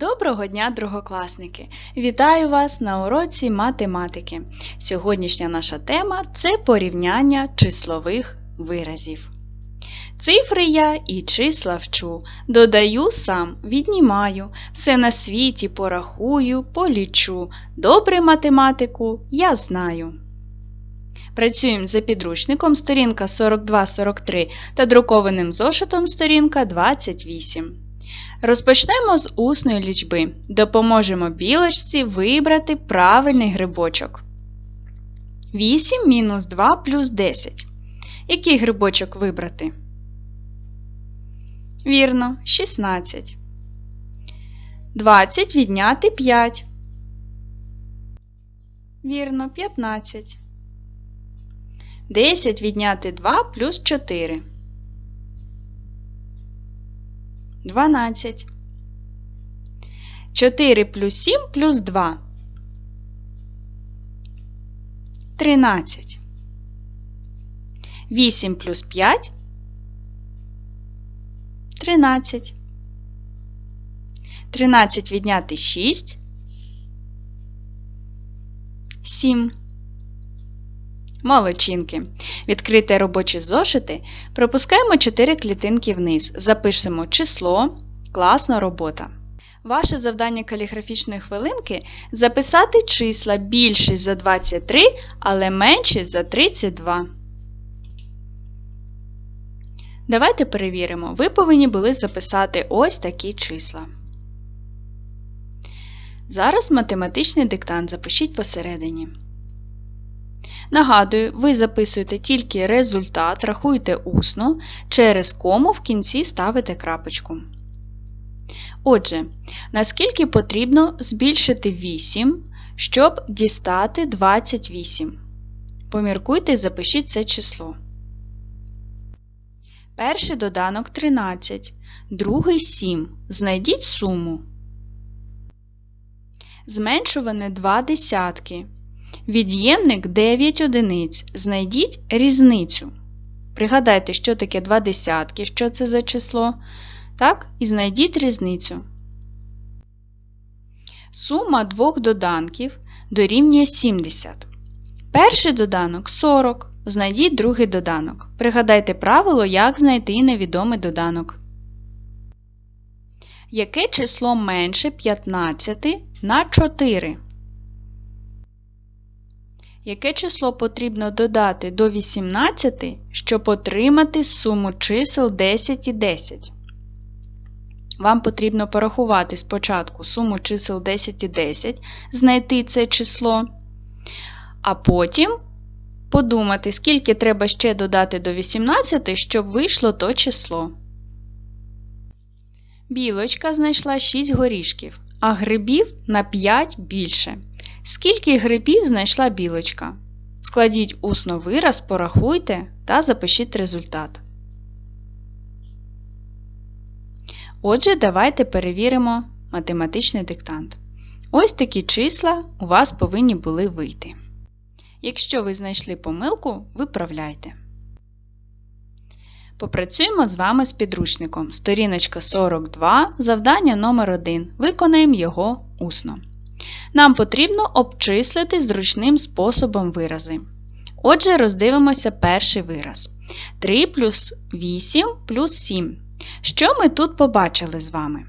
Доброго дня, другокласники! Вітаю вас на уроці математики. Сьогоднішня наша тема це порівняння числових виразів. Цифри я і числа вчу, додаю сам, віднімаю, все на світі порахую, полічу. Добре математику я знаю. Працюємо за підручником сторінка 42-43 та друкованим зошитом сторінка 28. Розпочнемо з усної лічби. Допоможемо білочці вибрати правильний грибочок. 8 мінус 2 плюс 10. Який грибочок вибрати? Вірно, 16. 20 відняти 5. Вірно, 15. 10 відняти 2 плюс 4. 12. 4 плюс 7 плюс 2. 13. 8 плюс 5. 13. 13 відняти 6. 7. Молодчинки. Відкрите робочі зошити. Пропускаємо 4 клітинки вниз. Запишемо число. Класна робота. Ваше завдання каліграфічної хвилинки записати числа більші за 23, але менші за 32. Давайте перевіримо. Ви повинні були записати ось такі числа. Зараз математичний диктант запишіть посередині. Нагадую, ви записуєте тільки результат, рахуєте усно, через кому в кінці ставите крапочку. Отже, наскільки потрібно збільшити 8, щоб дістати 28? Поміркуйте і запишіть це число. Перший доданок 13, другий 7. Знайдіть суму. Зменшуване 2 десятки. Від'ємник 9 одиниць. Знайдіть різницю. Пригадайте, що таке 2 десятки, що це за число. Так, і знайдіть різницю. Сума двох доданків дорівнює 70. Перший доданок 40. Знайдіть другий доданок. Пригадайте правило, як знайти невідомий доданок. Яке число менше 15 на 4? Яке число потрібно додати до 18, щоб отримати суму чисел 10 і 10? Вам потрібно порахувати спочатку суму чисел 10 і 10, знайти це число, а потім подумати, скільки треба ще додати до 18, щоб вийшло то число. Білочка знайшла 6 горішків, а грибів на 5 більше. Скільки грибів знайшла білочка? Складіть усно вираз, порахуйте та запишіть результат. Отже, давайте перевіримо математичний диктант. Ось такі числа у вас повинні були вийти. Якщо ви знайшли помилку, виправляйте. Попрацюємо з вами з підручником. Сторіночка 42, завдання номер 1 Виконаємо його усно. Нам потрібно обчислити зручним способом вирази. Отже, роздивимося перший вираз. 3 плюс 8 плюс 7. Що ми тут побачили з вами?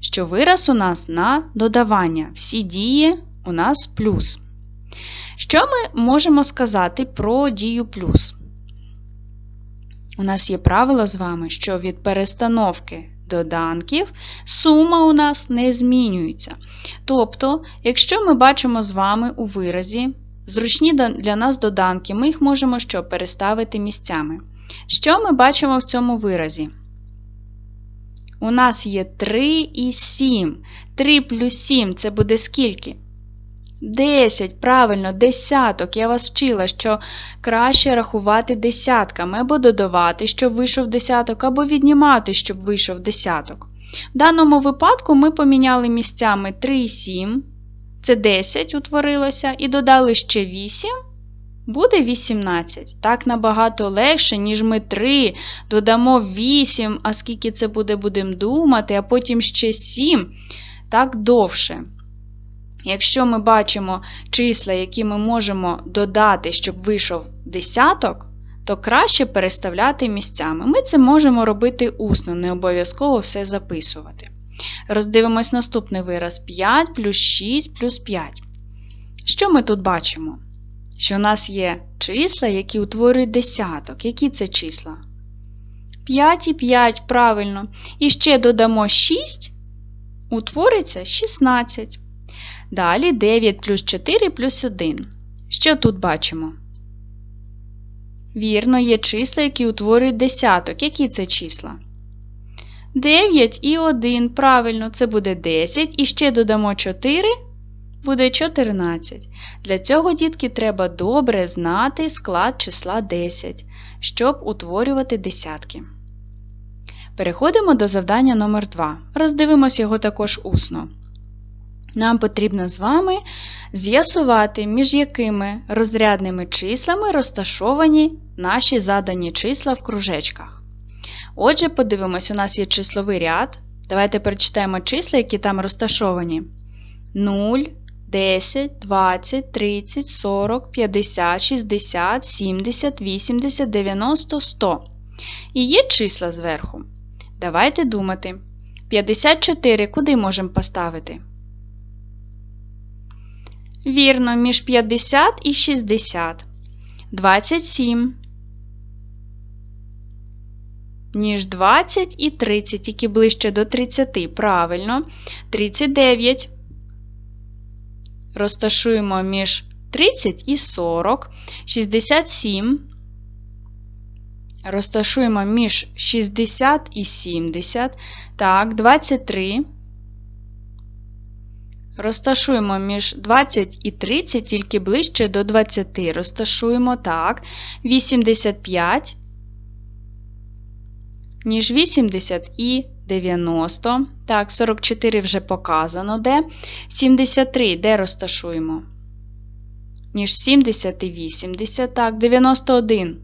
Що вираз у нас на додавання. Всі дії у нас плюс. Що ми можемо сказати про дію плюс? У нас є правило з вами, що від перестановки доданків сума у нас не змінюється. Тобто, якщо ми бачимо з вами у виразі зручні для нас доданки, ми їх можемо що переставити місцями. Що ми бачимо в цьому виразі? У нас є 3 і 7. 3 плюс 7 це буде скільки? 10, правильно, десяток. Я вас вчила, що краще рахувати десятками, або додавати, щоб вийшов десяток, або віднімати, щоб вийшов десяток. В даному випадку ми поміняли місцями 3 і 7, це 10 утворилося, і додали ще 8, буде 18. Так набагато легше, ніж ми 3 додамо 8, а скільки це буде, будемо думати, а потім ще 7. так довше. Якщо ми бачимо числа, які ми можемо додати, щоб вийшов десяток, то краще переставляти місцями. Ми це можемо робити усно, не обов'язково все записувати. Роздивимось наступний вираз 5 плюс 6 плюс 5. Що ми тут бачимо? Що у нас є числа, які утворюють десяток. Які це числа? 5 і 5, правильно. І ще додамо 6, утвориться 16. Далі 9 плюс 4 плюс 1. Що тут бачимо? Вірно, є числа, які утворюють десяток. Які це числа? 9 і 1. Правильно, це буде 10. І ще додамо 4, буде 14. Для цього, дітки, треба добре знати склад числа 10, щоб утворювати десятки. Переходимо до завдання номер 2 Роздивимось його також усно. Нам потрібно з вами з'ясувати, між якими розрядними числами розташовані наші задані числа в кружечках. Отже, подивимось, у нас є числовий ряд. Давайте перечитаємо числа, які там розташовані: 0, 10, 20, 30, 40, 50, 60, 70, 80, 90, 100. І є числа зверху. Давайте думати. 54 куди можемо поставити? Вірно, між 50 і 60. 27. Ніж 20 і 30, тільки ближче до 30. Правильно. 39. Розташуємо між 30 і 40. 67. Розташуємо між 60 і 70. Так, 23. Розташуємо між 20 і 30, тільки ближче до 20. Розташуємо так. 85, ніж 80 і 90. Так, 44 вже показано де. 73, де розташуємо? Ніж 70 і 80. Так, 91.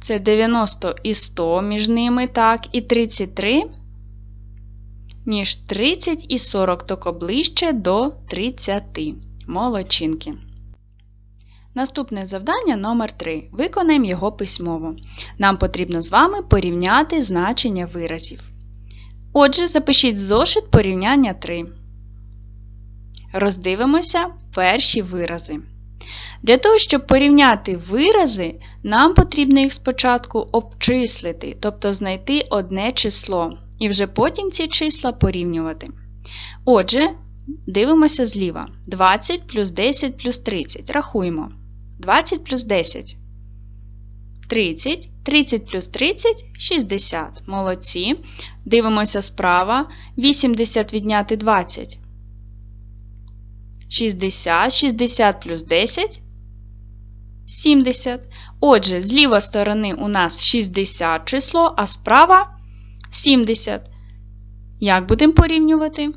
Це 90 і 100 між ними. Так, і 33 ніж 30 і 40, тільки ближче до 30. Молодчинки. Наступне завдання номер 3 Виконаємо його письмово. Нам потрібно з вами порівняти значення виразів. Отже, запишіть в зошит порівняння 3. Роздивимося перші вирази. Для того, щоб порівняти вирази, нам потрібно їх спочатку обчислити, тобто знайти одне число і вже потім ці числа порівнювати. Отже, дивимося зліва. 20 плюс 10 плюс 30. Рахуємо. 20 плюс 10. 30. 30 плюс 30 60. Молодці. Дивимося справа. 80 відняти 20. 60. 60 плюс 10. 70. Отже, з лівої сторони у нас 60 число, а справа 70. Як будемо порівнювати?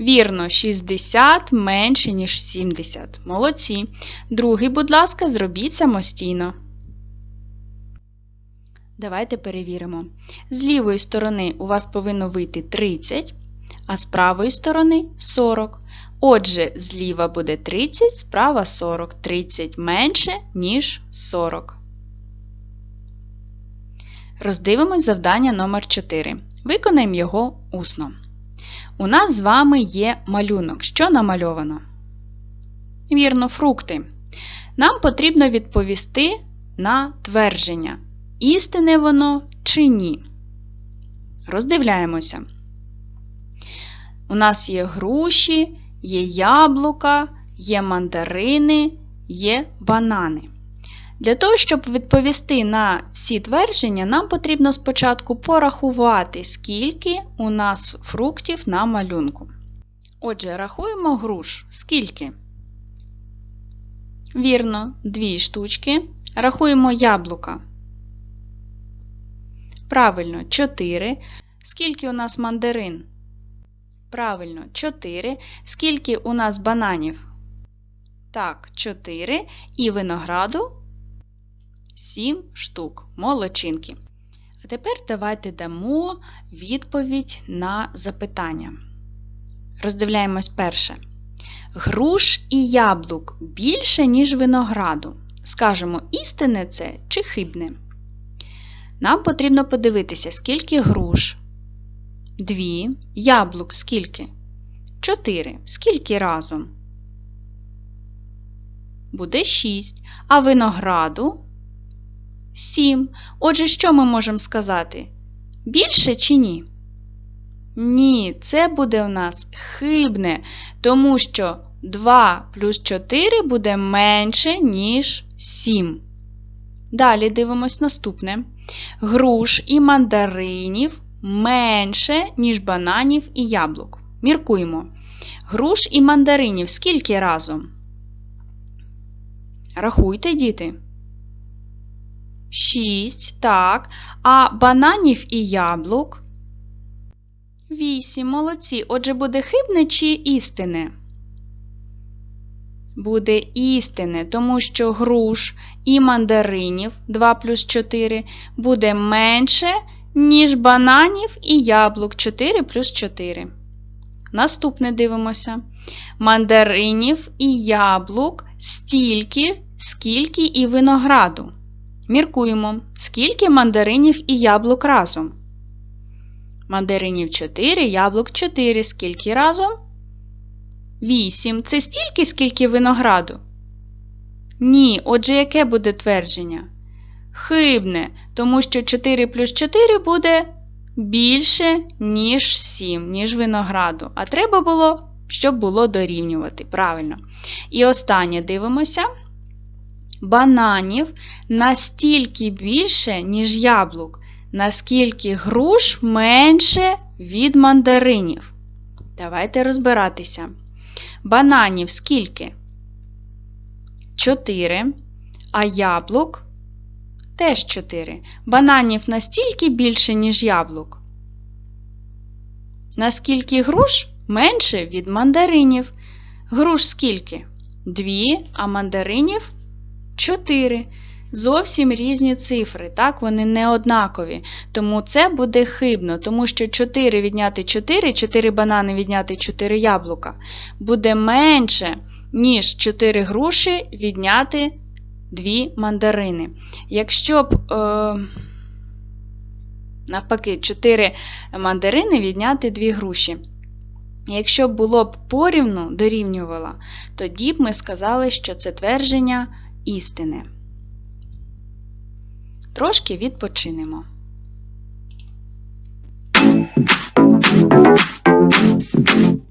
Вірно, 60 менше, ніж 70. Молодці. Другий, будь ласка, зробіть самостійно. Давайте перевіримо. З лівої сторони у вас повинно вийти 30, а з правої сторони 40. Отже, зліва буде 30, справа 40. 30 менше, ніж 40. Роздивимось завдання номер 4 Виконаємо його усно. У нас з вами є малюнок. Що намальовано? Вірно, фрукти. Нам потрібно відповісти на твердження, істине воно чи ні. Роздивляємося. У нас є груші, є яблука, є мандарини, є банани. Для того, щоб відповісти на всі твердження, нам потрібно спочатку порахувати, скільки у нас фруктів на малюнку. Отже, рахуємо груш. Скільки? Вірно, дві штучки. Рахуємо яблука. Правильно, 4. Скільки у нас мандарин? Правильно, 4. Скільки у нас бананів? Так, 4. І винограду 7 штук. Молодчинки. А тепер давайте дамо відповідь на запитання. Роздивляємось перше. Груш і яблук більше, ніж винограду. Скажемо, істинне це чи хибне. Нам потрібно подивитися, скільки груш. Дві. Яблук скільки? Чотири. Скільки разом? Буде шість. А винограду? Сім. Отже, що ми можемо сказати? Більше чи ні? Ні, це буде у нас хибне, тому що 2 плюс 4 буде менше, ніж 7. Далі дивимось наступне. Груш і мандаринів менше, ніж бананів і яблук. Міркуємо. Груш і мандаринів скільки разом? Рахуйте, діти. 6, так. А бананів і яблук? 8. Молодці. Отже, буде хибне чи істинне? Буде істинне, тому що груш і мандаринів 2 плюс 4 буде менше, ніж бананів і яблук 4 плюс 4. Наступне дивимося. Мандаринів і яблук стільки, скільки і винограду. Міркуємо, скільки мандаринів і яблук разом. Мандаринів 4, яблук 4. Скільки разом? 8. Це стільки, скільки винограду? Ні. Отже, яке буде твердження? Хибне, тому що 4 плюс 4 буде більше, ніж 7, ніж винограду. А треба було, щоб було дорівнювати. Правильно. І останнє дивимося. Бананів настільки більше, ніж яблук наскільки груш менше від мандаринів. Давайте розбиратися. Бананів скільки? 4. А яблук теж 4. Бананів настільки більше, ніж яблук. Наскільки груш менше від мандаринів. Груш скільки? 2, а мандаринів 4 зовсім різні цифри, так, вони не однакові. Тому це буде хибно, тому що 4 відняти 4, 4 банани відняти 4 яблука буде менше, ніж 4 груші відняти 2 мандарини. Якщо б, е, навпаки, 4 мандарини відняти 2 груші. Якщо б було б порівну дорівнювало, тоді б ми сказали, що це твердження істини. Трошки відпочинемо. Ну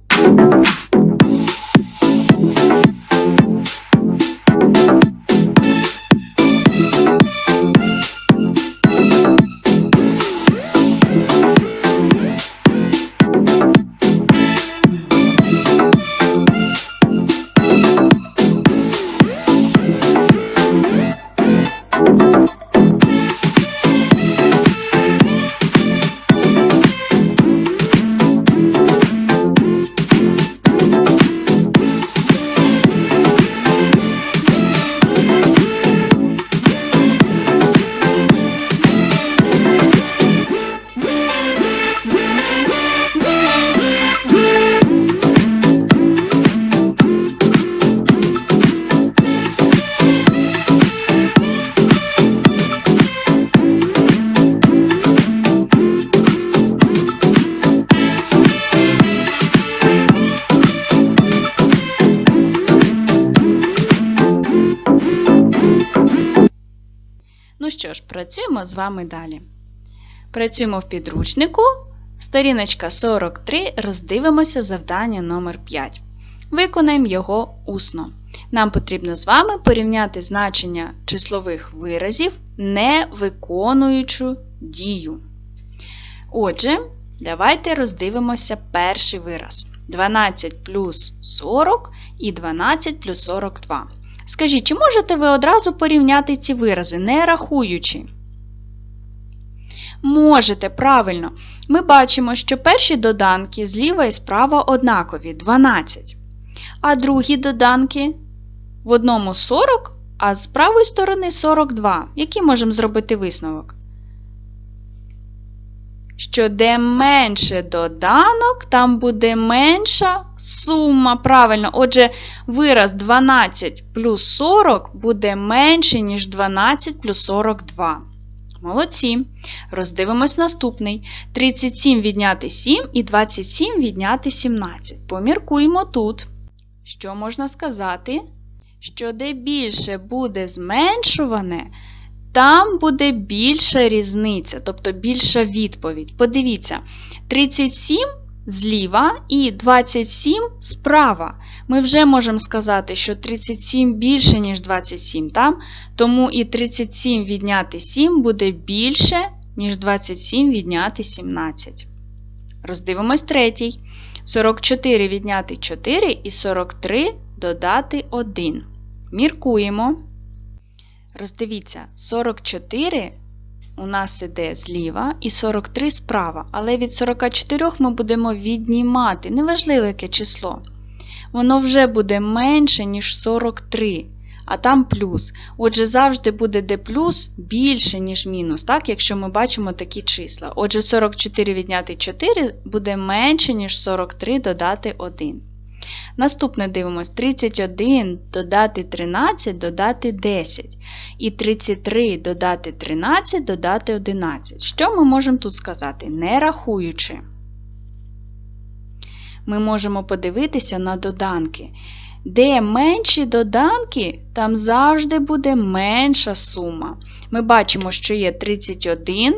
що ж, працюємо з вами далі. Працюємо в підручнику. Сторіночка 43. Роздивимося завдання номер 5. Виконаємо його усно. Нам потрібно з вами порівняти значення числових виразів, не виконуючи дію. Отже, давайте роздивимося перший вираз. 12 плюс 40 і 12 плюс 42. Скажіть, чи можете ви одразу порівняти ці вирази, не рахуючи? Можете, правильно. Ми бачимо, що перші доданки зліва і справа однакові 12. А другі доданки в одному 40, а з правої сторони 42. Який можемо зробити висновок? Що де менше доданок, там буде менша сума. Правильно, отже, вираз 12 плюс 40 буде менше, ніж 12 плюс 42. Молодці. Роздивимось наступний. 37 відняти 7 і 27 відняти 17. Поміркуємо тут. Що можна сказати? Що де більше буде зменшуване, там буде більша різниця, тобто більша відповідь. Подивіться, 37 зліва і 27 справа. Ми вже можемо сказати, що 37 більше, ніж 27, там? тому і 37 відняти 7 буде більше, ніж 27 відняти 17. Роздивимось третій. 44 відняти 4 і 43 додати 1. Міркуємо. Роздивіться, 44 у нас іде зліва і 43 справа. Але від 44 ми будемо віднімати, неважливо яке число. Воно вже буде менше, ніж 43, а там плюс. Отже, завжди буде де плюс більше, ніж мінус, так, якщо ми бачимо такі числа. Отже, 44 відняти 4 буде менше, ніж 43 додати 1. Наступне дивимось: 31 додати 13 додати 10. І 33 додати 13 додати 11. Що ми можемо тут сказати? Не рахуючи. Ми можемо подивитися на доданки. Де менші доданки, там завжди буде менша сума. Ми бачимо, що є 31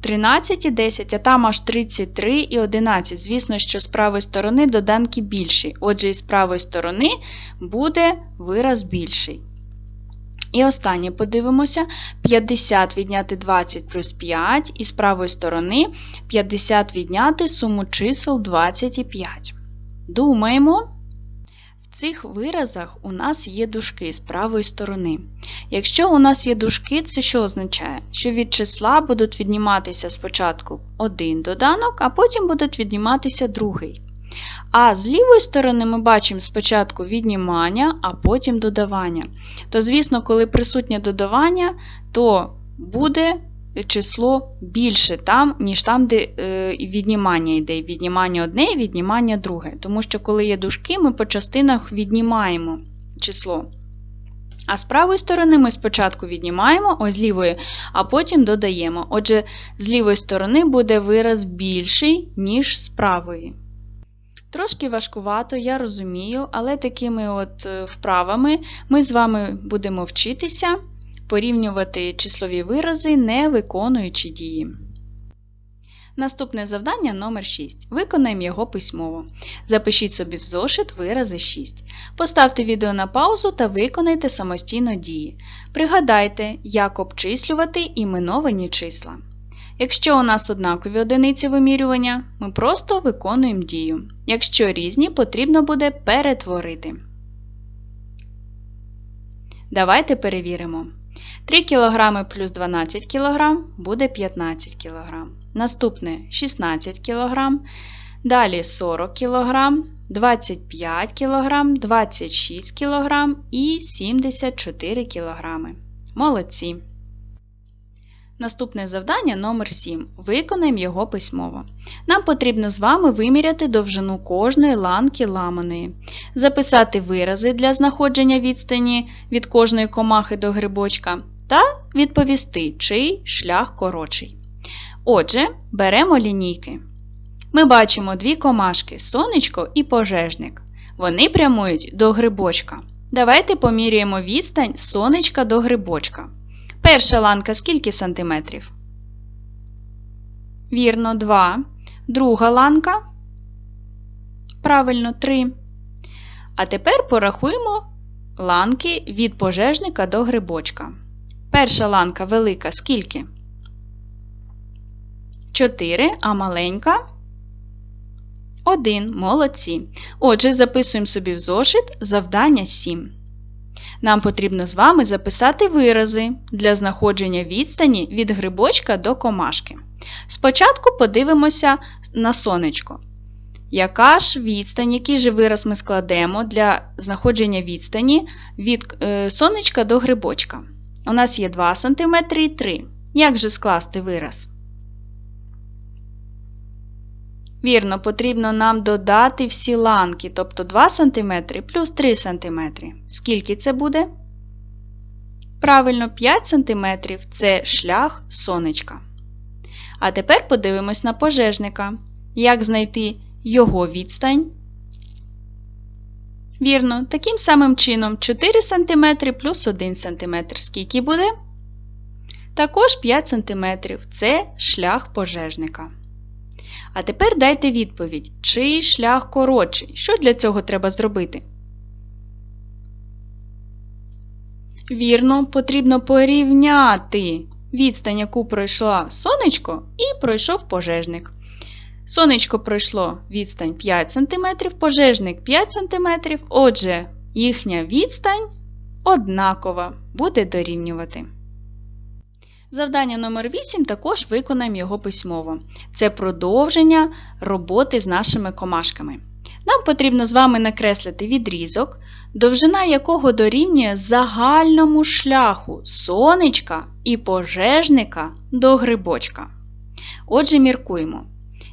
13 і 10, а там аж 33 і 11. Звісно, що з правої сторони доданки більші. Отже, і з правої сторони буде вираз більший. І останнє подивимося: 50 відняти 20 плюс 5, і з правої сторони 50 відняти суму чисел 25. Думаємо цих виразах у нас є дужки з правої сторони. Якщо у нас є дужки, це що означає? Що від числа будуть відніматися спочатку один доданок, а потім будуть відніматися другий. А з лівої сторони ми бачимо спочатку віднімання, а потім додавання. То, звісно, коли присутнє додавання, то буде число більше там, ніж там, де е, віднімання йде. Віднімання одне і віднімання друге. Тому що, коли є дужки, ми по частинах віднімаємо число. А з правої сторони ми спочатку віднімаємо, ось з лівої, а потім додаємо. Отже, з лівої сторони буде вираз більший, ніж з правої. Трошки важкувато, я розумію, але такими от е, вправами ми з вами будемо вчитися порівнювати числові вирази, не виконуючи дії. Наступне завдання номер 6. Виконаємо його письмово. Запишіть собі в зошит вирази 6. Поставте відео на паузу та виконайте самостійно дії. Пригадайте, як обчислювати іменовані числа. Якщо у нас однакові одиниці вимірювання, ми просто виконуємо дію. Якщо різні, потрібно буде перетворити. Давайте перевіримо. 3 кг плюс 12 кг буде 15 кг. Наступне 16 кг. Далі 40 кг, 25 кг, 26 кг і 74 кг. Молодці. Наступне завдання номер 7. Виконаємо його письмово. Нам потрібно з вами виміряти довжину кожної ланки ламаної, записати вирази для знаходження відстані від кожної комахи до грибочка та відповісти, чий шлях коротший. Отже, беремо лінійки. Ми бачимо дві комашки сонечко і пожежник. Вони прямують до грибочка. Давайте поміряємо відстань сонечка до грибочка. Перша ланка скільки сантиметрів? Вірно, 2. Друга ланка. Правильно, 3. А тепер порахуємо ланки від пожежника до грибочка. Перша ланка велика скільки? 4, а маленька 1. Молодці. Отже, записуємо собі в зошит завдання 7. Нам потрібно з вами записати вирази для знаходження відстані від грибочка до комашки. Спочатку подивимося на сонечко. Яка ж відстань, який же вираз ми складемо для знаходження відстані від е, сонечка до грибочка? У нас є 2 см і 3 Як же скласти вираз? Вірно, потрібно нам додати всі ланки, тобто 2 см плюс 3 см. Скільки це буде? Правильно, 5 см це шлях сонечка. А тепер подивимось на пожежника. Як знайти його відстань? Вірно, таким самим чином 4 см плюс 1 см. Скільки буде? Також 5 см це шлях пожежника. А тепер дайте відповідь, чий шлях коротший. Що для цього треба зробити? Вірно, потрібно порівняти відстань, яку пройшла сонечко, і пройшов пожежник. Сонечко пройшло відстань 5 см, пожежник 5 см, отже, їхня відстань однакова, буде дорівнювати. Завдання номер 8 також виконаємо його письмово. Це продовження роботи з нашими комашками. Нам потрібно з вами накреслити відрізок, довжина якого дорівнює загальному шляху сонечка і пожежника до грибочка. Отже, міркуємо,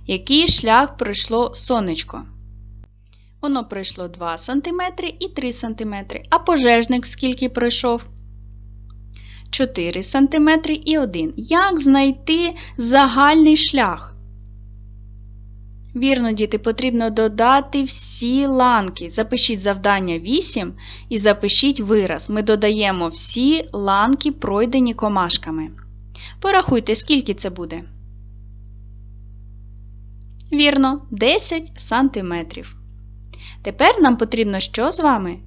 який шлях пройшло сонечко. Воно пройшло 2 см і 3 см, а пожежник скільки пройшов? 4 см і 1. Як знайти загальний шлях? Вірно, діти, потрібно додати всі ланки. Запишіть завдання 8 і запишіть вираз. Ми додаємо всі ланки, пройдені комашками. Порахуйте, скільки це буде. Вірно, 10 см. Тепер нам потрібно що з вами?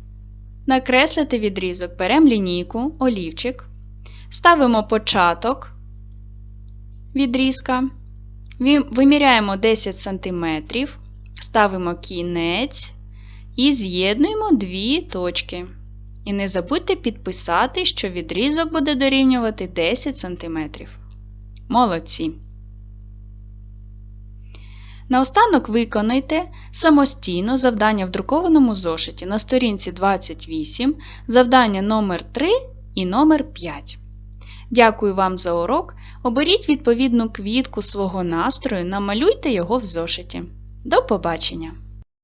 Накреслити відрізок. Беремо лінійку, олівчик. Ставимо початок відрізка. Виміряємо 10 см, ставимо кінець і з'єднуємо дві точки. І не забудьте підписати, що відрізок буде дорівнювати 10 см. Молодці. Наостанок виконайте самостійно завдання в друкованому зошиті на сторінці 28, завдання номер 3 і номер 5. Дякую вам за урок. Оберіть відповідну квітку свого настрою, намалюйте його в зошиті. До побачення!